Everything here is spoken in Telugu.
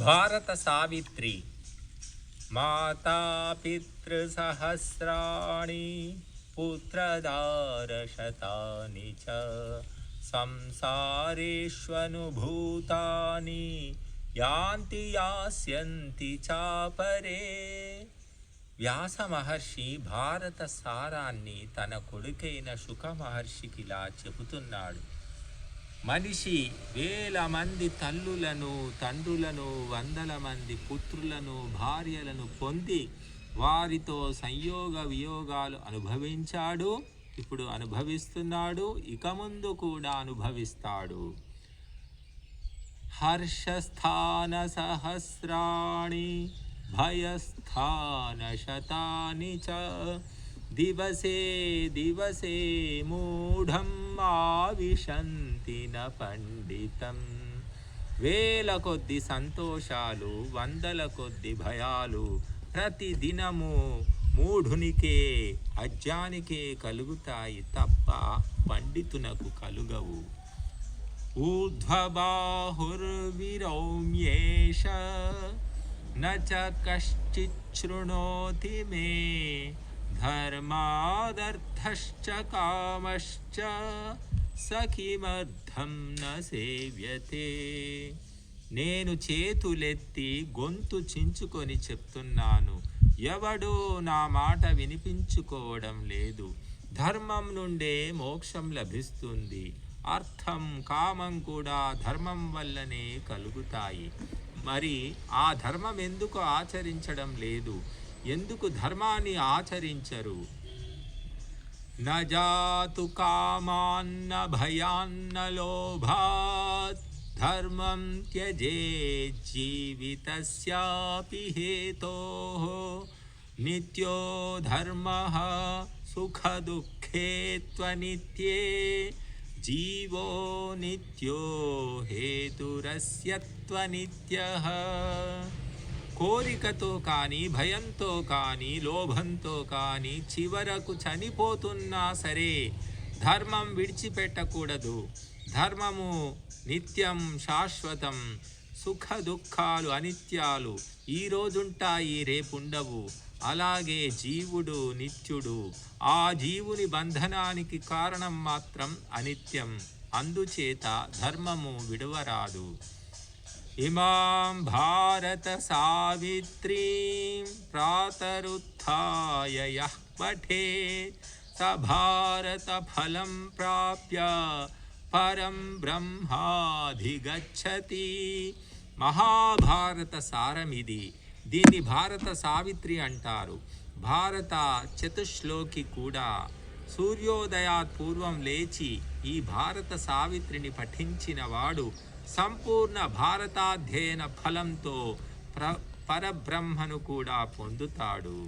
భారత సావిత్రి మాతాపితృసహస్రాణి పుత్రదారశతాని చ సంసారేష్వనుభూతాని యాంతి యాస్యంతి చాపరే వ్యాస మహర్షి భారత సారాన్ని తన కొడుకైన శుక మహర్షికి ఇలా చెబుతున్నాడు మనిషి వేల మంది తల్లులను తండ్రులను వందల మంది పుత్రులను భార్యలను పొంది వారితో సంయోగ వియోగాలు అనుభవించాడు. ఇప్పుడు అనుభవిస్తున్నాడు. ఇక ముందు కూడా అనుభవిస్తాడు. హర్షస్థాన సహస్రాణి భయస్థాన శతాని చ దివసే దివసే మూఢం ఆవిశంతి న పండితం వేల కొద్ది సంతోషాలు వందల కొద్ది భయాలు ప్రతి దినము మూఢునికే అజ్ఞానికే కలుగుతాయి తప్ప పండితునకు కలుగవు ऊर्ध्वबाहुर्विरौम्येष न च कश्चिच्छृणोति मे धर्मादर्थश्च कामश्च स किमर्थं न సేవ్యతే నేను చేతులెత్తి గొంతు చించుకొని చెప్తున్నాను ఎవడో నా మాట వినిపించుకోవడం లేదు ధర్మం నుండే మోక్షం లభిస్తుంది అర్థం కామం కూడా ధర్మం వల్లనే కలుగుతాయి మరి ఆ ధర్మం ఎందుకు ఆచరించడం లేదు ఎందుకు ధర్మాన్ని ఆచరించరు? నజాతు కామాన్న భయాన్న లోభాత్ ధర్మం త్యజే జీవితస్యాపి హేతో నిత్యో ధర్మ సుఖదుఃఖే త్వనిత్యే జీవో నిత్యో హేతురస్య హేతురస్యత్వనిత్యః కోరికతో కానీ భయంతో కానీ లోభంతో కానీ చివరకు చనిపోతున్నా సరే ధర్మం విడిచిపెట్టకూడదు. ధర్మము నిత్యం శాశ్వతం. సుఖ దుఃఖాలు అనిత్యాలు ఈ రోజుంటాయి రేపుండవు. అలాగే జీవుడు నిత్యుడు. ఆ జీవుని బంధనానికి కారణం మాత్రం అనిత్యం. అందుచేత ధర్మము విడవరాదు. ఇమాం భారత సావిత్రీం ప్రాతరుత్థాయ పఠే స భారత ఫలం ప్రాప్య పరం బ్రహ్మాధిగచ్చతి మహాభారత సారమిది దీన్ని భారత సావిత్రి అంటారు. భారత చతుశ్లోకి కూడా సూర్యోదయాత్ పూర్వం లేచి ఈ భారత సావిత్రిని పఠించినవాడు సంపూర్ణ భారతాధ్యయన ఫలంతో ప్ర పరబ్రహ్మను కూడా పొందుతాడు.